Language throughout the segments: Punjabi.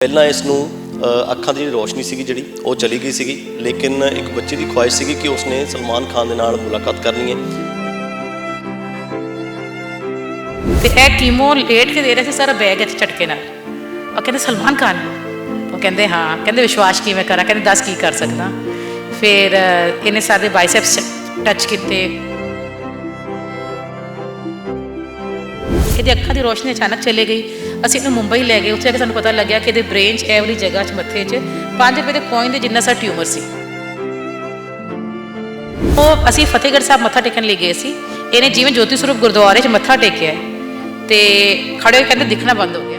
ਪਹਿਲਾਂ ਇਸ ਨੂੰ ਅੱਖਾਂ ਦੀ ਰੋਸ਼ਨੀ ਸੀਗੀ ਜਿਹੜੀ, ਉਹ ਚਲੀ ਗਈ ਸੀਗੀ। ਲੇਕਿਨ ਇੱਕ ਬੱਚੇ ਦੀ ਖੁਆਇਸ਼ ਸੀਗੀ ਕਿ ਉਸਨੇ ਸਲਮਾਨ ਖਾਨ ਦੇ ਨਾਲ ਮੁਲਾਕਾਤ ਕਰਨੀ ਹੈ। ਤੇ ਇਹ ਕੀਮੋ ਲੇਟ ਕੇ ਦੇ ਰਹੇ ਸੀ ਸਾਰਾ ਬੈਗ ਇੱਥੇ ਝਟਕੇ ਨਾਲ। ਉਹ ਕਹਿੰਦੇ, ਸਲਮਾਨ ਖਾਨ ਉਹ ਕਹਿੰਦੇ, ਹਾਂ। ਕਹਿੰਦੇ, ਵਿਸ਼ਵਾਸ ਕਿਵੇਂ ਕਰਾਂ? ਕਹਿੰਦੇ, ਦੱਸ ਕੀ ਕਰ ਸਕਦਾ? ਫਿਰ ਇਹਨੇ ਸਾਰੇ ਬਾਈਸੈਪਸ ਟੱਚ ਕੀਤੇ। ਇਹਦੀ ਅੱਖਾਂ ਦੀ ਰੋਸ਼ਨੀ ਅਚਾਨਕ ਚਲੇ ਗਈ। ਅਸੀਂ ਇਹਨੂੰ ਮੁੰਬਈ ਲੈ ਗਏ। ਉੱਥੇ ਜਾ ਕੇ ਸਾਨੂੰ ਪਤਾ ਲੱਗਿਆ ਕਿ ਇਹਦੇ ਬ੍ਰੇਨ 'ਚ ਇਹ ਵਾਲੀ ਜਗ੍ਹਾ 'ਚ ਮੱਥੇ 'ਚ 5 ਰੁਪਏ ਦੇ ਕੋਇਨ ਦੇ ਜਿੰਨਾ ਸਾ ਟਿਊਮਰ ਸੀ। ਉਹ ਅਸੀਂ ਫਤਿਹਗੜ੍ਹ ਸਾਹਿਬ ਮੱਥਾ ਟੇਕਣ ਲਈ ਗਏ ਸੀ। ਇਹਨੇ ਜਿਵੇਂ ਜੋਤੀ ਸਰੂਪ ਗੁਰਦੁਆਰੇ 'ਚ ਮੱਥਾ ਟੇਕਿਆ ਤੇ ਖੜੇ ਹੋਏ ਕਹਿੰਦੇ ਦਿਖਣਾ ਬੰਦ ਹੋ ਗਿਆ।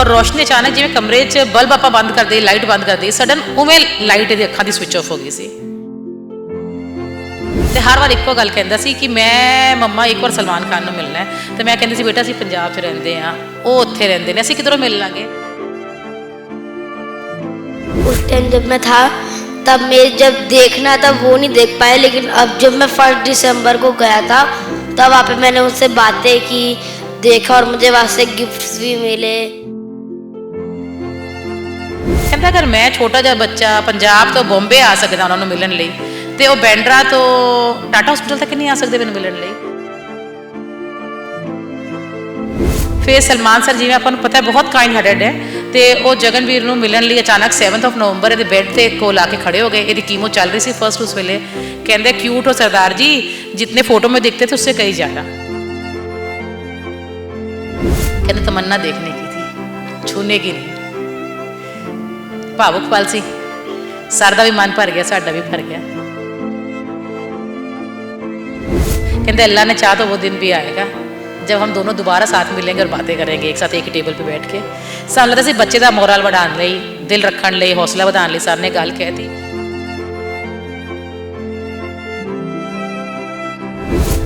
ਔਰ ਰੋਸ਼ਨੀ ਅਚਾਨਕ ਜਿਵੇਂ ਕਮਰੇ 'ਚ ਬਲਬ ਆਪਾਂ ਬੰਦ ਕਰਦੇ ਲਾਈਟ ਬੰਦ ਕਰਦੇ ਸਡਨ ਉਵੇਂ ਲਾਈਟ ਇਹਦੀ ਅੱਖਾਂ ਦੀ ਸਵਿਚ ਆਫ ਹੋ ਗਈ ਸੀ। ਤੇ ਹਰ ਵਾਰ ਇੱਕੋ ਗੱਲ ਕਹਿੰਦਾ ਸੀ ਕਿ ਮੈਂ ਮੰਮਾ ਇੱਕ ਵਾਰ ਸਲਮਾਨ ਖਾਨ ਨੂੰ ਮਿਲਣਾ ਹੈ ਤੇ ਮੈਂ ਕਹਿੰਦੀ ਸੀ ਬੇਟਾ ਅਸੀਂ ਪੰਜਾਬ 'ਚ ਰਹਿੰਦੇ ਆ ਉਹ ਉੱਥੇ ਰਹਿੰਦੇ ਨੇ ਅਸੀਂ ਕਿਧਰੋਂ ਮਿਲ ਲਾਂਗੇ उस टाइम जब मैं था तब मैं जब देखना था वो नहीं देख पाए लेकिन अब जब मैं फर्स्ट दिसंबर को गया था तब वहाँ पे मैंने उससे बातें की देखा और मुझे वहाँ से गिफ्ट्स भी मिले ਕਹਿੰਦਾ ਅਗਰ ਮੈਂ ਛੋਟਾ ਜਿਹਾ ਬੱਚਾ ਪੰਜਾਬ ਤੋਂ ਬੰਬੇ ਆ ਸਕਦਾ ਉਹਨਾਂ ਨੂੰ ਮਿਲਣ ਲਈ ਤੇ ਉਹ ਬੈਂਡਰਾ ਤੋਂ ਟਾਟਾ ਹਸਪੀਟਲ ਤੱਕ ਨਹੀਂ ਆ ਸਕਦੇ ਮੈਨੂੰ ਮਿਲਣ ਲਈ। ਫਿਰ ਸਲਮਾਨ ਸਰ, ਜਿਵੇਂ ਆਪਾਂ ਨੂੰ ਪਤਾ ਹੈ, ਬਹੁਤ ਕਾਈਂਡ ਹਾਰਟਡ ਹੈ ਤੇ ਉਹ ਜਗਨਵੀਰ ਨੂੰ ਮਿਲਣ ਲਈ ਅਚਾਨਕ 7th ਆਫ ਨਵੰਬਰ ਇਹਦੇ ਬੈੱਡ ਤੇ ਕੋਲ ਆ ਕੇ ਖੜੇ ਹੋ ਗਏ। ਇਹਦੀ ਕੀਮੋ ਚੱਲ ਰਹੀ ਸੀ ਫਰਸਟ ਉਸ ਵੇਲੇ। ਕਹਿੰਦੇ ਕਿਊਟ ਹੋ ਸਰਦਾਰ ਜੀ, ਜਿੰਨੇ ਫੋਟੋ ਮੈਂ ਦਿਖਤੇ ਤੇ ਉਸੇ ਕਹੀ ਜ਼ਿਆਦਾ ਕਹਿੰਦੇ, ਤਮੰਨਾ ਦੇਖਣੇ ਕੀ ਸੀ? ਛੂਨੇ ਕੀ ਨਹੀਂ। ਭਾਵੁਕ ਪਲ ਸੀ। ਸਰ ਦਾ ਵੀ ਮਨ ਭਰ ਗਿਆ, ਸਾਡਾ ਵੀ ਭਰ ਗਿਆ। कहते अल्लाह ने चाह तो वो दिन भी आएगा जब हम दोनों दोबारा साथ मिलेंगे और बातें करेंगे एक साथ एक ही टेबल पे बैठ के ਸਾਨੂੰ ਲੱਗਦਾ ਸੀ ਬੱਚੇ ਦਾ ਮੋਰਲ ਵਧਾਉਣ ਲਈ ਦਿਲ ਰੱਖਣ ਲਈ ਹੌਸਲਾ ਵਧਾਉਣ ਲਈ ਸਰ ਨੇ ਗੱਲ ਕਹਿਤੀ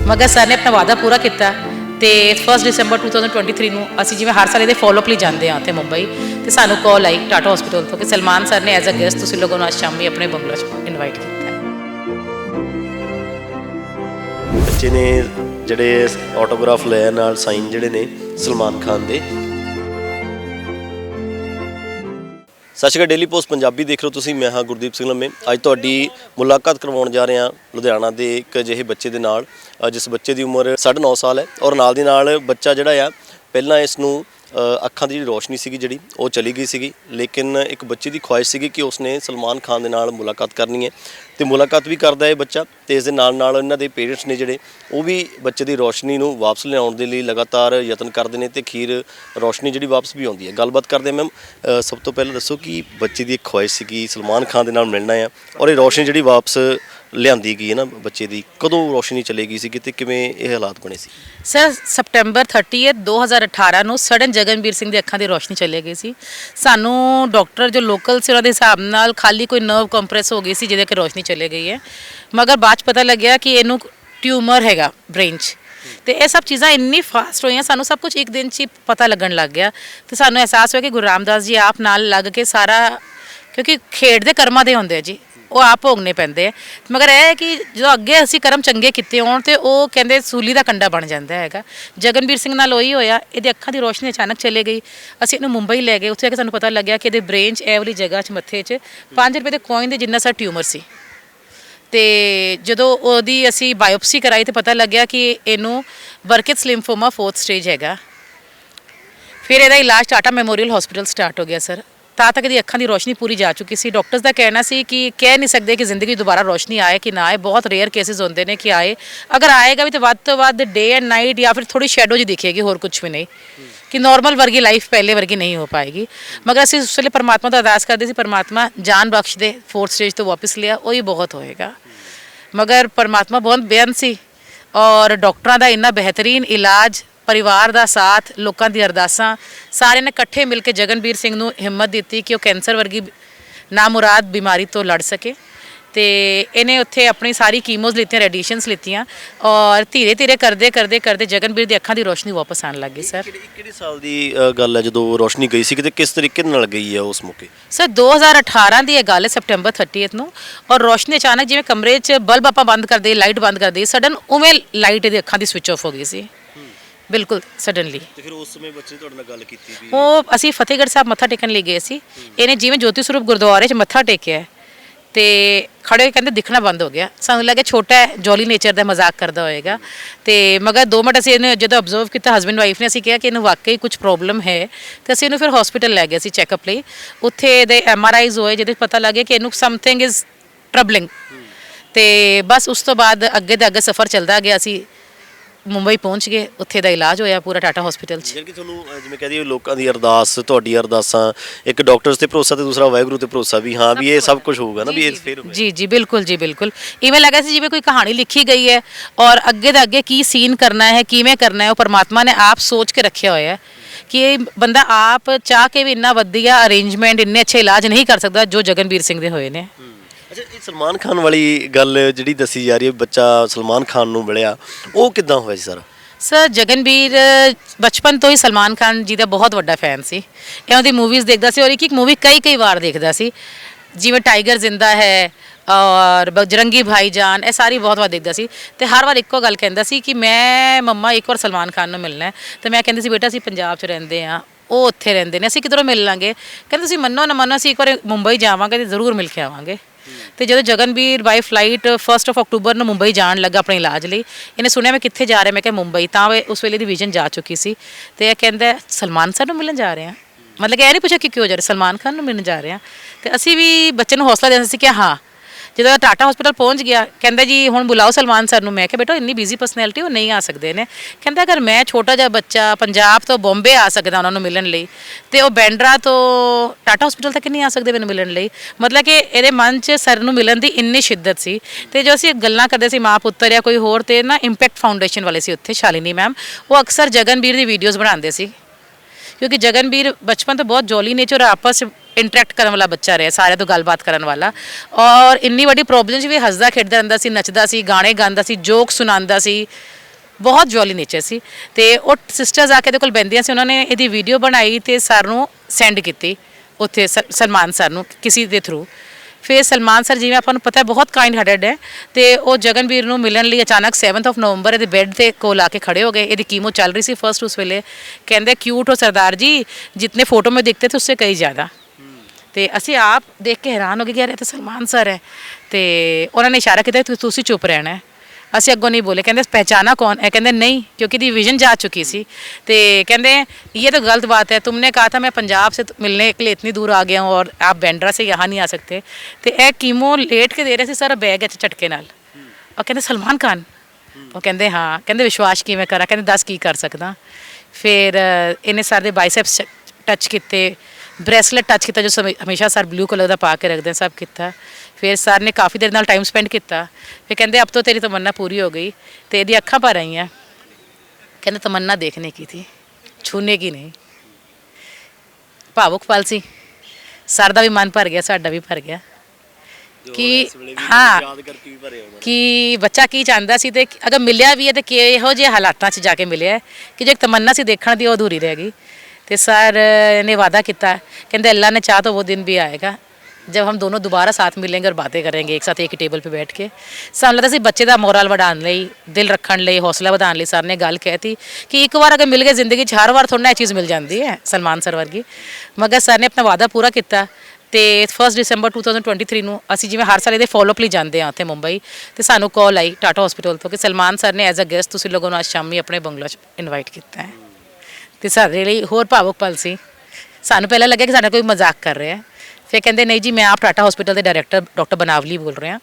ਮਗਰ ਸਰ ਨੇ ਆਪਣਾ ਵਾਅਦਾ ਪੂਰਾ ਕੀਤਾ ਤੇ 1 ਦਸੰਬਰ 2023 ਨੂੰ ਅਸੀਂ ਜਿਵੇਂ ਹਰ ਸਾਲ ਇਹਦੇ ਫਾਲੋਅਪ ਲਈ ਜਾਂਦੇ ਹਾਂ ਉੱਥੇ ਮੁੰਬਈ ਤੇ ਸਾਨੂੰ ਕਾਲ ਆਈ ਟਾਟਾ ਹਸਪੀਟਲ ਤੋਂ ਕਿ ਸਲਮਾਨ ਸਰ ਨੇ ਐਜ਼ ਅ ਗੈਸਟ ਤੁਸੀਂ ਲੋਕਾਂ ਨੂੰ ਅੱਜ ਸ਼ਾਮੀ ਆਪਣੇ ਬੰਗਲਾ 'ਚ ਇਨਵਾਈਟ ਕੀਤਾ ਬੱਚੇ ਨੇ ਜਿਹੜੇ ਆਟੋਗ੍ਰਾਫ ਲਿਆ ਨਾਲ ਸਾਈਨ ਜਿਹੜੇ ਨੇ ਸਲਮਾਨ ਖਾਨ ਦੇ। ਸਤਿ ਸ਼੍ਰੀ ਅਕਾਲ ਡੇਲੀ ਪੋਸਟ ਪੰਜਾਬੀ ਦੇਖ ਰਹੇ ਹੋ ਤੁਸੀਂ, ਮੈਂ ਹਾਂ ਗੁਰਦੀਪ ਸਿੰਘ ਲੰਮੇ। ਅੱਜ ਤੁਹਾਡੀ ਮੁਲਾਕਾਤ ਕਰਵਾਉਣ ਜਾ ਰਹੇ ਹਾਂ ਲੁਧਿਆਣਾ ਦੇ ਇੱਕ ਅਜਿਹੇ ਬੱਚੇ ਦੇ ਨਾਲ ਜਿਸ ਬੱਚੇ ਦੀ ਉਮਰ 9.5 ਸਾਲ ਹੈ ਔਰ ਨਾਲ ਦੀ ਨਾਲ ਬੱਚਾ ਜਿਹੜਾ ਆ, ਪਹਿਲਾਂ ਇਸ ਨੂੰ ਅੱਖਾਂ ਦੀ ਜਿਹੜੀ ਰੋਸ਼ਨੀ ਸੀਗੀ ਜਿਹੜੀ, ਉਹ ਚਲੀ ਗਈ ਸੀਗੀ। ਲੇਕਿਨ ਇੱਕ ਬੱਚੇ ਦੀ ਖੁਆਇਸ਼ ਸੀਗੀ ਕਿ ਉਸਨੇ ਸਲਮਾਨ ਖਾਨ ਦੇ ਨਾਲ ਮੁਲਾਕਾਤ ਕਰਨੀ ਹੈ ਤੇ ਮੁਲਾਕਾਤ ਵੀ ਕਰਦਾ ਹੈ ਬੱਚਾ ਤੇ ਇਸ ਦੇ ਨਾਲ ਨਾਲ ਇਹਨਾਂ ਦੇ ਪੇਰੈਂਟਸ ਨੇ ਜਿਹੜੇ, ਉਹ ਵੀ ਬੱਚੇ ਦੀ ਰੋਸ਼ਨੀ ਨੂੰ ਵਾਪਸ ਲਿਆਉਣ ਦੇ ਲਈ ਲਗਾਤਾਰ ਯਤਨ ਕਰਦੇ ਨੇ ਤੇ ਖੀਰ ਰੋਸ਼ਨੀ ਜਿਹੜੀ ਵਾਪਸ ਵੀ ਆਉਂਦੀ ਹੈ। ਗੱਲਬਾਤ ਕਰਦੇ ਮੈਮ ਸਭ ਤੋਂ ਪਹਿਲਾਂ ਦੱਸੋ ਕਿ ਬੱਚੇ ਦੀ ਇੱਕ ਖੁਆਇਸ਼ ਸੀਗੀ ਸਲਮਾਨ ਖਾਨ ਦੇ ਨਾਲ ਮਿਲਣਾ ਹੈ ਔਰ ਇਹ ਰੋਸ਼ਨੀ ਜਿਹੜੀ ਵਾਪਸ ਲਿਆਂਦੀ ਗਈ ਹੈ ਨਾ ਬੱਚੇ ਦੀ? ਕਦੋਂ ਰੋਸ਼ਨੀ ਚਲੇਗੀ ਸੀ ਤੇ ਕਿਵੇਂ ਇਹ ਹਾਲਾਤ ਬਣੇ ਸੀ? ਸਰ, ਸਪਟੈਂਬਰ 30th 2018 ਨੂੰ ਸਡਨ ਜਗਨਵੀਰ ਸਿੰਘ ਦੀ ਅੱਖਾਂ ਦੀ ਰੋਸ਼ਨੀ ਚਲੇ ਗਈ ਸੀ। ਸਾਨੂੰ ਡਾਕਟਰ ਜੋ ਲੋਕਲ ਸੀ, ਉਹਨਾਂ ਦੇ ਹਿਸਾਬ ਨਾਲ ਖਾਲੀ ਕੋਈ ਨਰਵ ਕੰਪਰੈਸ ਹੋ ਗਈ ਸੀ, ਜਿਹਦੇ ਕਿ ਰੋਸ਼ਨੀ ਚਲੇ ਗਈ ਹੈ। ਮਗਰ ਬਾਅਦ ਚ ਪਤਾ ਲੱਗਿਆ ਕਿ ਇਹਨੂੰ ਟਿਊਮਰ ਹੈਗਾ ਬ੍ਰੇਨ 'ਚ। ਤੇ ਇਹ ਸਭ ਚੀਜ਼ਾਂ ਇੰਨੀ ਫਾਸਟ ਹੋਈਆਂ, ਸਾਨੂੰ ਸਭ ਕੁਝ ਇੱਕ ਦਿਨ 'ਚ ਹੀ ਪਤਾ ਲੱਗਣ ਲੱਗ ਗਿਆ। ਤੇ ਸਾਨੂੰ ਅਹਿਸਾਸ ਹੋਇਆ ਕਿ ਗੁਰੂ ਰਾਮਦਾਸ ਜੀ ਆਪ ਨਾਲ ਲੱਗ ਕੇ ਸਾਰਾ ਕਿਉਂਕਿ ਖੇਡ ਦੇ ਕਰਮਾਂ ਦੇ ਹੁੰਦੇ ਆ ਜੀ। ਉਹ ਆਪ ਭੋਗਨੇ ਪੈਂਦੇ ਆ। ਮਗਰ ਇਹ ਹੈ ਕਿ ਜਦੋਂ ਅੱਗੇ ਅਸੀਂ ਕਰਮ ਚੰਗੇ ਕੀਤੇ ਹੋਣ ਤੇ ਉਹ ਕਹਿੰਦੇ ਸੂਲੀ ਦਾ ਕੰਡਾ ਬਣ ਜਾਂਦਾ ਹੈਗਾ। ਜਗਨਵੀਰ ਸਿੰਘ ਨਾਲ ਉਹੀ ਹੋਇਆ। ਇਹਦੇ ਅੱਖਾਂ ਦੀ ਰੋਸ਼ਨੀ ਅਚਾਨਕ ਚਲੇ ਗਈ। ਅਸੀਂ ਇਹਨੂੰ ਮੁੰਬਈ ਲੈ ਗਏ। ਉੱਥੇ ਆ ਕੇ ਸਾਨੂੰ ਪਤਾ ਲੱਗਿਆ ਕਿ ਇਹਦੇ ਬ੍ਰੇਨ 'ਚ ਇਹ ਵਾਲੀ ਜਗ੍ਹਾ 'ਚ ਮੱਥੇ 'ਚ 5 ਰੁਪਏ ਦੇ ਕੋਇਨ ਦੇ ਜਿੰਨਾ ਸਾ ਟਿਊਮਰ ਸੀ। ਤੇ ਜਦੋਂ ਉਹਦੀ ਅਸੀਂ ਬਾਇਓਪਸੀ ਕਰਾਈ ਤੇ ਪਤਾ ਲੱਗਿਆ ਕਿ ਇਹਨੂੰ ਬਰਕਿਟਸ ਲਿੰਫੋਮਾ 4th ਸਟੇਜ ਹੈਗਾ। ਫਿਰ ਇਹਦਾ ਇਲਾਜ ਟਾਟਾ ਮੈਮੋਰੀਅਲ ਹਸਪੀਟਲ ਸਟਾਰਟ ਹੋ ਗਿਆ ਸਰ ਤਾਂ ਤੱਕ ਦੀ ਅੱਖਾਂ ਦੀ ਰੋਸ਼ਨੀ ਪੂਰੀ ਜਾ ਚੁੱਕੀ ਸੀ। ਡਾਕਟਰਸ ਦਾ ਕਹਿਣਾ ਸੀ ਕਿ ਕਹਿ ਨਹੀਂ ਸਕਦੇ ਕਿ ਜ਼ਿੰਦਗੀ 'ਚ ਦੁਬਾਰਾ ਰੋਸ਼ਨੀ ਆਏ ਕਿ ਨਾ ਆਏ। ਬਹੁਤ ਰੇਅਰ ਕੇਸਿਸ ਹੁੰਦੇ ਨੇ ਕਿ ਆਏ। ਅਗਰ ਆਏਗਾ ਵੀ ਤਾਂ ਵੱਧ ਤੋਂ ਵੱਧ ਡੇ ਐਂਡ ਨਾਈਟ ਜਾਂ ਫਿਰ ਥੋੜੀ ਸ਼ੈਡੋ ਜੀ ਦਿਖੇਗੀ, ਹੋਰ ਕੁਝ ਵੀ ਨਹੀਂ। ਕਿ ਨਾਰਮਲ ਵਰਗੀ ਲਾਈਫ ਪਹਿਲੇ ਵਰਗੀ ਨਹੀਂ ਹੋ ਪਾਏਗੀ। ਮਗਰ ਅਸੀਂ ਉਸ ਵੇਲੇ ਪਰਮਾਤਮਾ ਦਾ ਅਰਦਾਸ ਕਰਦੇ ਸੀ, ਪਰਮਾਤਮਾ ਜਾਨ ਬਖਸ਼ ਦੇ ਫੋਰਥ ਸਟੇਜ ਤੋਂ ਵਾਪਸ ਲਿਆ, ਉਹ ਹੀ ਬਹੁਤ ਹੋਏਗਾ। ਮਗਰ ਪਰਮਾਤਮਾ ਬਹੁਤ ਬੇਅੰਤ ਸੀ ਔਰ ਡਾਕਟਰਾਂ ਦਾ ਇੰਨਾ ਬਿਹਤਰੀਨ ਇਲਾਜ ਪਰਿਵਾਰ ਦਾ ਸਾਥ ਲੋਕਾਂ ਦੀ ਅਰਦਾਸਾਂ ਸਾਰਿਆਂ ਨੇ ਇਕੱਠੇ ਮਿਲ ਕੇ ਜਗਨਵੀਰ ਸਿੰਘ ਨੂੰ ਹਿੰਮਤ ਦਿੱਤੀ ਕਿ ਉਹ ਕੈਂਸਰ ਵਰਗੀ ਨਾਮੁਰਾਦ ਬਿਮਾਰੀ ਤੋਂ ਲੜ ਸਕੇ। ਤੇ ਇਹਨੇ ਉੱਥੇ ਆਪਣੀ ਸਾਰੀ ਕੀਮੋਜ਼ ਲਿੱਤੀਆਂ ਰੈਡੀਏਸ਼ਨਸ ਲਿੱਤੀਆਂ ਔਰ ਧੀਰੇ ਧੀਰੇ ਕਰਦੇ ਕਰਦੇ ਕਰਦੇ ਜਗਨਵੀਰ ਦੀ ਅੱਖਾਂ ਦੀ ਰੋਸ਼ਨੀ ਵਾਪਸ ਆਉਣ ਲੱਗ ਗਈ ਸਰ। ਕਿਹੜੀ ਕਿਹੜੀ ਸਾਲ ਦੀ ਗੱਲ ਹੈ ਜਦੋਂ ਰੋਸ਼ਨੀ ਗਈ ਸੀ ਤੇ ਕਿਸ ਤਰੀਕੇ ਨਾਲ ਗਈ ਹੈ ਉਸ ਮੌਕੇ? ਸਰ 2018 ਦੀ ਇਹ ਗੱਲ ਹੈ ਸਪਟੈਂਬਰ 30th ਨੂੰ ਔਰ ਰੋਸ਼ਨੀ ਅਚਾਨਕ ਜਿਵੇਂ ਕਮਰੇ 'ਚ ਬਲਬ ਆਪਾਂ ਬੰਦ ਕਰਦੇ ਲਾਈਟ ਬੰਦ ਕਰਦੇ ਸਡਨ ਉਵੇਂ ਲਾਈਟ ਇਹਦੀ ਅੱਖਾਂ ਦੀ ਸਵਿਚ ਆਫ ਹੋ ਗਈ ਸੀ। ਬਿਲਕੁਲ ਸਡਨਲੀ ਤੇ ਫਿਰ ਉਸ ਸਮੇਂ ਬੱਚੇ ਨੇ ਤੁਹਾਡੇ ਨਾਲ ਗੱਲ ਕੀਤੀ ਵੀ ਉਹ ਅਸੀਂ ਫਤਿਹਗੜ੍ਹ ਸਾਹਿਬ ਮੱਥਾ ਟੇਕਣ ਲਈ ਗਏ ਸੀ। ਇਹਨੇ ਜਿਵੇਂ ਜੋਤੀ ਸਰੂਪ ਗੁਰਦੁਆਰੇ 'ਚ ਮੱਥਾ ਟੇਕਿਆ ਤੇ ਖੜੇ ਕਹਿੰਦੇ ਦਿਖਣਾ ਬੰਦ ਹੋ ਗਿਆ। ਸਾਨੂੰ ਲੱਗਿਆ ਛੋਟਾ ਹੈ ਜੋਲੀ ਨੇਚਰ ਦਾ ਮਜ਼ਾਕ ਕਰਦਾ ਹੋਏਗਾ। ਤੇ ਮਗਰ ਦੋ ਮਿੰਟ ਅਸੀਂ ਇਹਨੂੰ ਜਦੋਂ ਅਬਜ਼ਰਵ ਕੀਤਾ ਹਸਬੰਡ ਵਾਈਫ ਨੇ ਅਸੀਂ ਕਿਹਾ ਕਿ ਇਹਨੂੰ ਵਾਕਈ ਕੁਝ ਪ੍ਰੋਬਲਮ ਹੈ। ਤੇ ਅਸੀਂ ਇਹਨੂੰ ਫਿਰ ਹਸਪੀਟਲ ਲੈ ਗਏ ਸੀ ਚੈੱਕਅਪ ਲਈ। ਉੱਥੇ ਦੇ ਐਮ ਆਰ ਆਈਜ਼ ਹੋਏ ਜਿਹਦੇ 'ਚ ਪਤਾ ਲੱਗਿਆ ਕਿ ਇਹਨੂੰ ਸਮਥਿੰਗ ਇਜ਼ ਟਰਬਲਿੰਗ ਤੇ ਬਸ ਉਸ ਤੋਂ ਬਾਅਦ ਅੱਗੇ ਦਾ ਅੱਗੇ ਸਫ਼ਰ ਚੱਲਦਾ ਗਿਆ ਅਸੀਂ ਮੁੰਬਈ ਪਹੁੰਚ ਗਏ ਉੱਥੇ ਦਾ ਇਲਾਜ ਹੋਇਆ ਪੂਰਾ ਟਾਟਾ ਹਸਪੀਟਲ 'ਚ। ਜਿਵੇਂ ਕਿ ਤੁਹਾਨੂੰ ਅਹ, ਜਿਵੇਂ ਕਹਦੀ ਲੋਕਾਂ ਦੀ ਅਰਦਾਸ ਤੁਹਾਡੀ ਅਰਦਾਸਾਂ ਇੱਕ ਡਾਕਟਰਸ ਤੇ ਭਰੋਸਾ ਤੇ ਦੂਸਰਾ ਵਾਹਿਗੁਰੂ ਤੇ ਭਰੋਸਾ ਵੀ ਹਾਂ ਵੀ ਇਹ ਸਭ ਕੁਝ ਹੋਊਗਾ ਨਾ ਵੀ ਇਹ ਫੇਰ ਹੋਇਆ ਜੀ ਜੀ ਬਿਲਕੁਲ ਜੀ ਬਿਲਕੁਲ। ਇਵੇਂ ਲੱਗਾ ਸੀ ਜਿਵੇਂ ਕੋਈ ਕਹਾਣੀ ਲਿਖੀ ਗਈ ਹੈ ਔਰ ਅੱਗੇ ਦਾ ਅੱਗੇ ਕੀ ਸੀਨ ਕਰਨਾ ਹੈ ਕਿਵੇਂ ਕਰਨਾ ਹੈ ਉਹ ਪਰਮਾਤਮਾ ਨੇ ਆਪ ਸੋਚ ਕੇ ਰੱਖਿਆ ਹੋਇਆ ਹੈ ਕਿ ਇਹ ਬੰਦਾ ਆਪ ਚਾਹ ਕੇ ਵੀ ਇੰਨਾ ਵਧੀਆ ਅਰੇਂਜਮੈਂਟ ਇੰਨੇ ਅੱਛੇ ਇਲਾਜ ਨਹੀਂ ਕਰ ਸਕਦਾ ਜੋ ਜਗਨਵੀਰ ਸਿੰਘ ਦੇ ਹੋਏ ਨੇ। ਅੱਛਾ, ਇਹ ਸਲਮਾਨ ਖਾਨ ਵਾਲੀ ਗੱਲ ਜਿਹੜੀ ਦੱਸੀ ਜਾ ਰਹੀ ਹੈ ਬੱਚਾ ਸਲਮਾਨ ਖਾਨ ਨੂੰ ਮਿਲਿਆ, ਉਹ ਕਿੱਦਾਂ ਹੋਇਆ ਸੀ ਸਰ? ਸਰ ਜਗਨਵੀਰ ਬਚਪਨ ਤੋਂ ਹੀ ਸਲਮਾਨ ਖਾਨ ਜੀ ਦਾ ਬਹੁਤ ਵੱਡਾ ਫੈਨ ਸੀ। ਇਹ ਉਹਦੀ ਮੂਵੀਜ਼ ਦੇਖਦਾ ਸੀ ਔਰ ਇੱਕ ਇੱਕ ਮੂਵੀ ਕਈ ਕਈ ਵਾਰ ਦੇਖਦਾ ਸੀ। ਜਿਵੇਂ ਟਾਈਗਰ ਜ਼ਿੰਦਾ ਹੈ ਔਰ ਬਜਰੰਗੀ ਭਾਈਜਾਨ, ਇਹ ਸਾਰੀ ਬਹੁਤ ਵਾਰ ਦੇਖਦਾ ਸੀ। ਤੇ ਹਰ ਵਾਰ ਇੱਕੋ ਗੱਲ ਕਹਿੰਦਾ ਸੀ ਕਿ ਮੈਂ, ਮੰਮਾ ਇੱਕ ਵਾਰ ਸਲਮਾਨ ਖਾਨ ਨੂੰ ਮਿਲਣਾ ਹੈ। ਤੇ ਮੈਂ ਕਹਿੰਦੀ ਸੀ, ਬੇਟਾ, ਅਸੀਂ ਪੰਜਾਬ 'ਚ ਰਹਿੰਦੇ ਆ ਉਹ ਉੱਥੇ ਰਹਿੰਦੇ ਨੇ, ਅਸੀਂ ਕਿਧਰੋਂ ਮਿਲ ਲਾਂਗੇ। ਕਹਿੰਦੇ ਤੁਸੀਂ ਮੰਨੋ ਨਾ ਮੰਨੋ, ਅਸੀਂ ਇੱਕ ਵਾਰ ਮੁੰਬਈ ਜਾਵਾਂਗੇ ਤੇ ਜ਼ਰੂਰ ਮਿਲ ਕੇ ਆਵਾਂਗੇ। ਤੇ ਜਦੋਂ Jaganveer by flight 1st of October ਨੂੰ ਮੁੰਬਈ ਜਾਣ ਲੱਗਾ ਆਪਣੇ ਇਲਾਜ ਲਈ, ਇਹਨੇ ਸੁਣਿਆ ਮੈਂ ਕਿੱਥੇ ਜਾ ਰਿਹਾ, ਮੈਂ ਕਿਹਾ ਮੁੰਬਈ, ਤਾਂ ਉਸ ਵੇਲੇ ਦੀ ਵਿਜ਼ਨ ਜਾ ਚੁੱਕੀ ਸੀ ਤੇ ਇਹ ਕਹਿੰਦਾ, ਸਲਮਾਨ ਸਰ ਨੂੰ ਮਿਲਣ ਜਾ ਰਹੇ ਆ ਮਤਲਬ ਕਿ ਇਹ ਨਹੀਂ ਪੁੱਛਿਆ ਕਿ ਕਿਉਂ ਜਾ ਰਹੇ, ਸਲਮਾਨ ਖਾਨ ਨੂੰ ਮਿਲਣ ਜਾ ਰਹੇ ਆ ਤੇ ਅਸੀਂ ਵੀ ਬੱਚੇ ਨੂੰ ਹੌਸਲਾ ਦੇਣਾ ਸੀ ਕਿ ਹਾਂ। ਜਦੋਂ ਟਾਟਾ ਹਸਪੀਟਲ ਪਹੁੰਚ ਗਿਆ, ਕਹਿੰਦਾ ਜੀ, ਹੁਣ ਬੁਲਾਓ ਸਲਮਾਨ ਸਰ ਨੂੰ। ਮੈਂ ਕਿਹਾ, ਬੇਟਾ, ਇੰਨੀ ਬਿਜ਼ੀ ਪਰਸਨੈਲਿਟੀ ਉਹ ਨਹੀਂ ਆ ਸਕਦੇ ਨੇ। ਕਹਿੰਦਾ, ਅਗਰ ਮੈਂ ਛੋਟਾ ਜਿਹਾ ਬੱਚਾ ਪੰਜਾਬ ਤੋਂ ਬੰਬੇ ਆ ਸਕਦਾ ਉਹਨਾਂ ਨੂੰ ਮਿਲਣ ਲਈ, ਤੇ ਉਹ ਬੈਂਡਰਾ ਤੋਂ ਟਾਟਾ ਹਸਪੀਟਲ ਤੱਕ ਨਹੀਂ ਆ ਸਕਦੇ ਮੈਨੂੰ ਮਿਲਣ ਲਈ। ਮਤਲਬ ਕਿ ਇਹਦੇ ਮਨ 'ਚ ਸਰ ਨੂੰ ਮਿਲਣ ਦੀ ਇੰਨੀ ਸ਼ਿੱਦਤ ਸੀ ਤੇ ਜੋ ਅਸੀਂ ਗੱਲਾਂ ਕਰਦੇ ਸੀ, ਮਾਂ, ਪੁੱਤਰ ਜਾਂ ਕੋਈ ਹੋਰ, ਤੇ ਨਾ ਇੰਪੈਕਟ ਫਾਊਂਡੇਸ਼ਨ ਵਾਲੇ ਸੀ ਉੱਥੇ ਸ਼ਾਲਿਨੀ ਮੈਮ ਉਹ ਅਕਸਰ ਜਗਨਬੀਰ ਦੀ ਵੀਡੀਓਜ਼ ਬਣਾਉਂਦੇ ਸੀ। ਕਿਉਂਕਿ ਜਗਨਵੀਰ ਬਚਪਨ ਤੋਂ ਬਹੁਤ ਜੋਲੀ ਨੇਚਰ ਆਪਸ ਚ ਇੰਟਰੈਕਟ ਕਰਨ ਵਾਲਾ ਬੱਚਾ ਰਿਹਾ, ਸਾਰਿਆਂ ਤੋਂ ਗੱਲਬਾਤ ਕਰਨ ਵਾਲਾ। ਔਰ ਇੰਨੀ ਵੱਡੀ ਪ੍ਰੋਬਲਮ 'ਚ ਵੀ ਹੱਸਦਾ, ਖੇਡਦਾ ਰਹਿੰਦਾ ਸੀ, ਨੱਚਦਾ ਸੀ, ਗਾਣੇ ਗਾਉਂਦਾ ਸੀ ਜੋਕ ਸੁਣਾਉਂਦਾ ਸੀ। ਬਹੁਤ ਜੋਲੀ ਨੇਚਰ ਸੀ। ਤੇ ਉਹ ਸਿਸਟਰਸ ਆ ਕੇ ਇਹਦੇ ਕੋਲ ਬੈੰਦੀਆਂ ਸੀ, ਉਹਨਾਂ ਨੇ ਇਹਦੀ ਵੀਡੀਓ ਬਣਾਈ ਤੇ ਸਰ ਨੂੰ ਸੈਂਡ ਕੀਤੀ, ਉੱਥੇ ਸ- ਸਲਮਾਨ ਸਰ ਨੂੰ, ਕਿਸੇ ਦੇ ਥਰੂ ਫਿਰ ਸਲਮਾਨ ਸਰ ਜਿਵੇਂ ਆਪਾਂ ਨੂੰ ਪਤਾ ਹੈ, ਬਹੁਤ ਕਾਈਂਡ ਹਾਰਟਡ ਹੈ ਤੇ ਉਹ ਜਗਨਵੀਰ ਨੂੰ ਮਿਲਣ ਲਈ ਅਚਾਨਕ 7th ਆਫ ਨਵੰਬਰ ਇਹਦੇ ਬੈੱਡ ਤੇ ਕੋਲ ਆ ਕੇ ਖੜੇ ਹੋ ਗਏ। ਇਹਦੀ ਕੀਮੋ ਚੱਲ ਰਹੀ ਸੀ ਫਰਸਟ ਉਸ ਵੇਲੇ। ਕਹਿੰਦੇ ਕਿਊਟ ਹੋ ਸਰਦਾਰ ਜੀ ਜਿੰਨੇ ਫੋਟੋ ਮੈਂ ਦੇਖਤੇ ਥੇ ਉਸਸੇ ਕਈ ਜ਼ਿਆਦਾ। ਤੇ ਅਸੀਂ ਆਪ ਦੇਖ ਕੇ ਹੈਰਾਨ ਹੋ ਗਏ ਕਿ ਯਾਰ ਇਹ ਤਾਂ ਸਲਮਾਨ ਸਰ ਹੈ। ਤੇ ਉਹਨਾਂ ਨੇ ਇਸ਼ਾਰਾ ਕੀਤਾ ਤੁਸੀਂ ਚੁੱਪ ਰਹਿਣਾ ਹੈ। ਅਸੀਂ ਅੱਗੋਂ ਨਹੀਂ ਬੋਲੇ ਕਹਿੰਦੇ ਪਹਿਚਾਨਾ कौन है ਕਹਿੰਦੇ नहीं क्योंकि दी विजन जा चुकी सी ਤੇ ਕਹਿੰਦੇ ये तो गलत बात है तुमने कहा था मैं पंजाब से मिलने के लिए इतनी दूर आ गया हूँ और आप बैंड्रा से यहाँ नहीं आ सकते ਤੇ ਇਹ ਕੀਮੋ ਲੇਟ ਕੇ ਦੇ ਰਹੇ ਸੀ ਸਾਰਾ ਬੈਗ ਵਿੱਚ ਝਟਕੇ ਨਾਲ ਉਹ ਕਹਿੰਦੇ ਸਲਮਾਨ ਖਾਨ ਉਹ ਕਹਿੰਦੇ ਹਾਂ ਕਹਿੰਦੇ ਵਿਸ਼ਵਾਸ ਕਿਵੇਂ ਕਰਾਂ ਕਹਿੰਦੇ ਦੱਸ ਕੀ ਕਰ ਸਕਦਾ ਫਿਰ ਅ, ਇਹਨੇ ਸਰ ਦੇ ਬਾਈਸੈਪਸ ਟੱਚ ਕੀਤੇ ਬ੍ਰੈਸਲੇਟ ਟੱਚ ਕੀਤਾ ਜੋ ਸਮੇ- ਹਮੇਸ਼ਾ ਸਰ ਬਲੂ ਕਲਰ ਦਾ ਪਾ ਕੇ ਰੱਖਦੇ ਸਭ ਕੀਤਾ ਫਿਰ ਸਰ ਨੇ ਕਾਫੀ ਦੇਰ ਨਾਲ ਟਾਈਮ ਸਪੈਂਡ ਕੀਤਾ। ਫਿਰ ਕਹਿੰਦੇ ਅਬ ਤੋਂ ਤੇਰੀ ਤਮੰਨਾ ਪੂਰੀ ਹੋ ਗਈ। ਤੇ ਇਹਦੀ ਅੱਖਾਂ ਭਰ ਆਈਆਂ। ਕਹਿੰਦੇ ਤਮੰਨਾ ਦੇਖਣੇ ਕੀ ਸੀ ਛੂਨੇ ਕੀ ਨਹੀਂ? ਭਾਵੁਕ ਪਲ ਸੀ। ਸਰ ਦਾ ਵੀ ਮਨ ਭਰ ਗਿਆ ਸਾਡਾ ਵੀ ਭਰ ਗਿਆ। ਕਿ ਹਾਂ। ਕਿ ਬੱਚਾ ਕੀ ਚਾਹੁੰਦਾ ਸੀ ਤੇ ਅਗਰ ਮਿਲਿਆ ਵੀ ਹੈ ਕਿ ਇਹੋ ਜਿਹੇ ਹਾਲਾਤਾਂ 'ਚ ਜਾ ਕੇ ਮਿਲਿਆ ਕਿ ਜੋ ਇੱਕ ਤਮੰਨਾ ਸੀ ਦੇਖਣ ਦੀ ਉਹ ਅਧੂਰੀ ਰਹਿ ਗਈ। ਤੇ ਸਰ ਨੇ ਵਾਦਾ ਕੀਤਾ। ਕਹਿੰਦੇ ਅੱਲਾ ਨੇ ਚਾਹ ਤੋਂ ਉਹ ਦਿਨ ਵੀ ਆਏਗਾ। जब हम दोनों दोबारा साथ मिलेंगे और बातें करेंगे एक साथ एक ही टेबल पे बैठ के ਸਾਨੂੰ ਲੱਗਦਾ ਸੀ ਬੱਚੇ ਦਾ ਮੋਰਲ ਵਧਾਉਣ ਲਈ ਦਿਲ ਰੱਖਣ ਲਈ ਹੌਸਲਾ ਵਧਾਉਣ ਲਈ ਸਰ ਨੇ ਗੱਲ ਕਹਿਤੀ ਕਿ ਇੱਕ ਵਾਰ ਅਗਰ ਮਿਲ ਗਏ ਜ਼ਿੰਦਗੀ 'ਚ ਹਰ ਵਾਰ ਥੋੜਾ ਇਹ ਚੀਜ਼ ਮਿਲ ਜਾਂਦੀ ਹੈ ਸਲਮਾਨ ਸਰ ਵਰਗੀ ਮਗਰ ਸਰ ਨੇ ਆਪਣਾ ਵਾਦਾ ਪੂਰਾ ਕੀਤਾ ਤੇ 1 ਦਸੰਬਰ 2023 ਨੂੰ ਅਸੀਂ ਜਿਵੇਂ ਹਰ ਸਾਲ ਇਹਦੇ ਫਾਲੋਅਪ ਲਈ ਜਾਂਦੇ ਆ ਉੱਥੇ ਮੁੰਬਈ ਤੇ ਸਾਨੂੰ ਕਾਲ ਆਈ ਟਾਟਾ ਹਸਪੀਟਲ ਤੋਂ ਕਿ ਸਲਮਾਨ ਸਰ ਨੇ ਐਜ਼ ਅ ਗੈਸਟ ਤੁਸੀਂ ਲੋਗੋਂ ਨੂੰ ਅੱਜ ਸ਼ਾਮੀ ਆਪਣੇ ਬੰਗਲਾ 'ਚ ਇਨਵਾਈਟ ਕੀਤਾ ਹੈ ਤੇ ਸਾਡੇ ਲਈ ਹੋਰ ਭਾਵੁਕ ਪਲ ਸੀ ਸਾਨੂੰ ਪਹਿਲਾਂ ਲੱਗਿਆ ਕਿ ਸਾਡਾ ਕੋਈ ਮਜ਼ਾਕ ਕਰ ਰਿਹਾ ਹੈ ਫਿਰ ਕਹਿੰਦੇ ਨਹੀਂ ਜੀ ਮੈਂ ਆਪ ਟਾਟਾ ਹਸਪੀਟਲ ਦੇ ਡਾਇਰੈਕਟਰ ਡਾਕਟਰ ਬਨਾਵਲੀ ਬੋਲ ਰਿਹਾ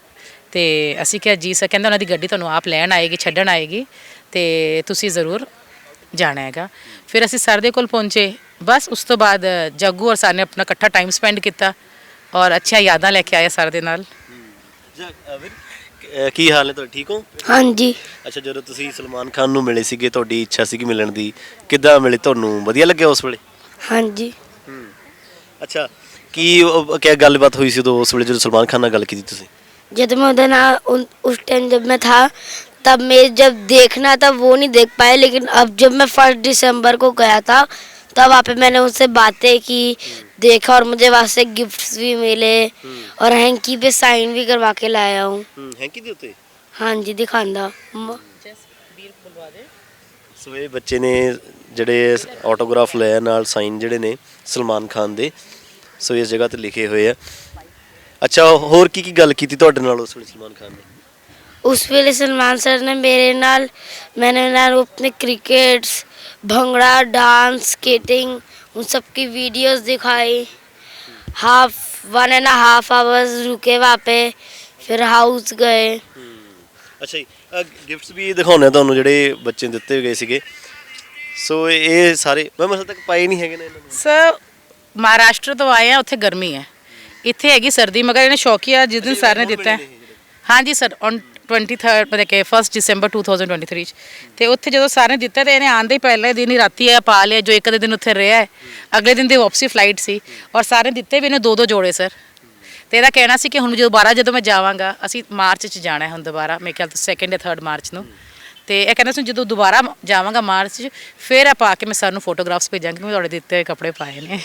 ਤੇ ਅਸੀਂ ਕਿਹਾ ਜੀ ਸਰ ਕਹਿੰਦਾ ਉਹਨਾਂ ਦੀ ਗੱਡੀ ਤੁਹਾਨੂੰ ਆਪ ਲੈਣ ਆਏਗੀ ਛੱਡਣ ਆਏਗੀ ਤੇ ਤੁਸੀਂ ਜ਼ਰੂਰ ਜਾਣਾ ਹੈਗਾ। ਫਿਰ ਅਸੀਂ ਸਰ ਦੇ ਕੋਲ ਪਹੁੰਚੇ। ਬਸ ਉਸ ਤੋਂ ਬਾਅਦ ਜਾਗੂ ਔਰ ਸਰ ਆਪਣਾ ਇਕੱਠਾ ਟਾਈਮ ਸਪੈਂਡ ਕੀਤਾ ਔਰ ਅੱਛੀਆਂ ਯਾਦਾਂ ਲੈ ਕੇ ਆਇਆ ਸਰ ਦੇ ਨਾਲ। ਕੀ ਹਾਲ ਹੈ ਤੁਹਾਡਾ? ਠੀਕ ਹੋ? ਹਾਂਜੀ। ਅੱਛਾ ਜਦੋਂ ਤੁਸੀਂ ਸਲਮਾਨ ਖਾਨ ਨੂੰ ਮਿਲੇ ਸੀਗੇ ਤੁਹਾਡੀ ਇੱਛਾ ਸੀਗੀ ਮਿਲਣ ਦੀ ਕਿੱਦਾਂ ਮਿਲੇ ਤੁਹਾਨੂੰ? ਵਧੀਆ ਲੱਗਿਆ ਉਸ ਵੇਲੇ? ਹਾਂਜੀ। ਅੱਛਾ ਕੀ ਉਹ- ਕਿਆ ਗੱਲਬਾਤ ਹੋਈ ਸੀ ਉਦੋਂ ਉਸ ਵੇਲੇ ਜਦੋਂ ਸਲਮਾਨ ਖਾਨ ਨਾਲ ਗੱਲ ਕੀਤੀ ਤੁਸੀਂ जब मैं उधर ना उन- उस टाइम जब मैं था तब मैं जब देखना था वो नहीं देख पाए लेकिन अब जब मैं फर्स्ट दिसंबर को गया था तब वहाँ पे मैंने उनसे बातें की देखा और मुझे वहाँ से गिफ्ट्स भी मिले और हैंकी पे साइन भी करवा के लाया हूँ ਹੂੰ ਹੈਂਕੀ ਦੇ ਉੱਤੇ हाँ जी दिखांदा म- ਸੋ ਇਹ ਬੱਚੇ ਨੇ ਜਿਹੜੇ ਆਟੋਗ੍ਰਾਫ ਲਿਆ ਨਾਲ ਸਾਈਨ ਜਿਹੜੇ ਨੇ ਸਲਮਾਨ ਖਾਨ ਦੇ ਸੋ ਇਸ ਜਗ੍ਹਾ ਤੇ ਲਿਖੇ ਹੋਏ ਆ ਅੱਛਾ ਹੋਰ ਕੀ ਕੀ ਗੱਲ ਕੀਤੀ ਤੁਹਾਡੇ ਨਾਲ ਉਸ ਵੇਲੇ ਸਲਮਾਨ ਖਾਨ ਨੇ उस वेले सलमान सर ने मेरे नाल मैंने नाल अपने क्रिकेट्स भंगड़ा डांस स्केटिंग उन सब की वीडियोस दिखाई half one and half hours रुके वहाँ पे फिर हाउस गए ਅੱਛਾ ਜੀ ਗਿਫਟਸ ਵੀ ਦਿਖਾਉਣੇ ਆ ਤੁਹਾਨੂੰ ਜਿਹੜੇ ਬੱਚੇ ਨੂੰ ਦਿੱਤੇ ਗਏ ਸੀਗੇ। ਸੋ ਇਹ ਸਾਰੇ ਮੈਂ ਮਸਲ ਤੱਕ ਪਾਏ ਨਹੀਂ ਹੈਗੇ ਨੇ ਇਹਨਾਂ ਨੂੰ? ਸਰ ਮਹਾਰਾਸ਼ਟਰ ਤੋਂ ਆਏ ਆ ਉੱਥੇ ਗਰਮੀ ਹੈ। ਇੱਥੇ ਹੈਗੀ ਸਰਦੀ ਮਗਰ ਇਹਨੇ ਸ਼ੌਕੀਆ ਜਿਸ ਦਿਨ ਸਰ ਨੇ ਦਿੱਤਾ ਹੈ। ਹਾਂਜੀ ਸਰ ਔਨ 23rd ਮਤਲਬ ਕਿ 1st ਦਸੰਬਰ 2023 ਚ। ਤੇ ਉੱਥੇ ਜਦੋਂ ਸਰ ਨੇ ਦਿੱਤਾ ਤੇ ਇਹਨੇ ਆਂਦੇ ਹੀ ਪਹਿਲੇ ਦਿਨ ਹੀ ਰਾਤੀ ਇਹ ਪਾ ਲਿਆ ਜੋ ਇੱਕ ਅੱਧੇ ਦਿਨ ਉੱਥੇ ਰਿਹਾ ਹੈ। ਅਗਲੇ ਦਿਨ ਦੀ ਵਾਪਸੀ ਫਲਾਈਟ ਸੀ। ਔਰ ਸਾਰੇ ਦਿੱਤੇ ਵੀ ਇਹਨੇ ਦੋ ਦੋ ਜੋੜੇ ਸਰ ਤੇ ਇਹਦਾ ਕਹਿਣਾ ਸੀ ਕਿ ਹੁਣ ਜਦੋਂ ਦੁਬਾਰਾ ਜਦੋਂ ਮੈਂ ਜਾਵਾਂਗਾ ਅਸੀਂ ਮਾਰਚ ਚ ਜਾਣਾ ਹੈ ਹੁਣ ਦੁਬਾਰਾ। ਮੇਰੇ ਖਿਆਲ ਤੋਂ ਸੈਕੰਡ ਜਾਂ ਥਰਡ ਮਾਰਚ ਨੂੰ। ਤੇ ਇਹ ਕਹਿੰਦਾ ਸੀ ਜਦੋਂ ਦੁਬਾਰਾ ਜਾਵਾਂਗਾ ਮਾਰਚ ਚ ਫਿਰ ਆ ਪਾ ਕੇ ਮੈਂ ਸਰ ਨੂੰ ਫੋਟੋਗ੍ਰਾਫਸ ਭੇਜਾਂਗੀ ਕਿ ਮੈਂ ਤੁਹਾਡੇ ਦਿੱਤੇ ਹੋਏ ਕੱਪੜੇ ਪਾਏ ਨੇ।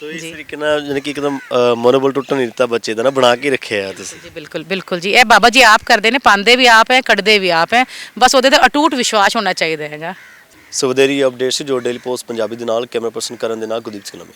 ਸੋ ਇਸ ਤਰੀਕੇ ਨਾਲ ਜਾਣੀ ਕਿ ਇੱਕਦਮ ਮਨੋਬਲ ਟੁੱਟਣ ਨਹੀਂ ਦਿੱਤਾ ਬੱਚੇ ਦਾ ਨਾ ਬਣਾ ਕੇ ਰੱਖਿਆ ਆ ਤੁਸੀਂ। ਜੀ ਬਿਲਕੁਲ ਬਿਲਕੁਲ ਜੀ। ਇਹ ਬਾਬਾ ਜੀ ਆਪ ਕਰਦੇ ਨੇ ਪਾਉਂਦੇ ਵੀ ਆਪ ਹੈ ਕੱਢਦੇ ਵੀ ਆਪ ਹੈ। ਬਸ ਉਹਦੇ ਤੇ ਅਟੂਟ ਵਿਸ਼ਵਾਸ ਹੋਣਾ ਚਾਹੀਦਾ ਹੈਗਾ। ਸੋ ਵਧੇਰੀ ਅਪਡੇਟਸ ਜੋ ਡੇਲੀ ਪੋਸਟ ਪੰਜਾਬੀ ਦੇ ਨਾਲ ਕੈਮਰਾ ਪਰਸਨ ਕਰਨ ਦੇ ਨਾਲ ਗੁਰਦੀਪ ਸਿੰਘ ਨਮੇ।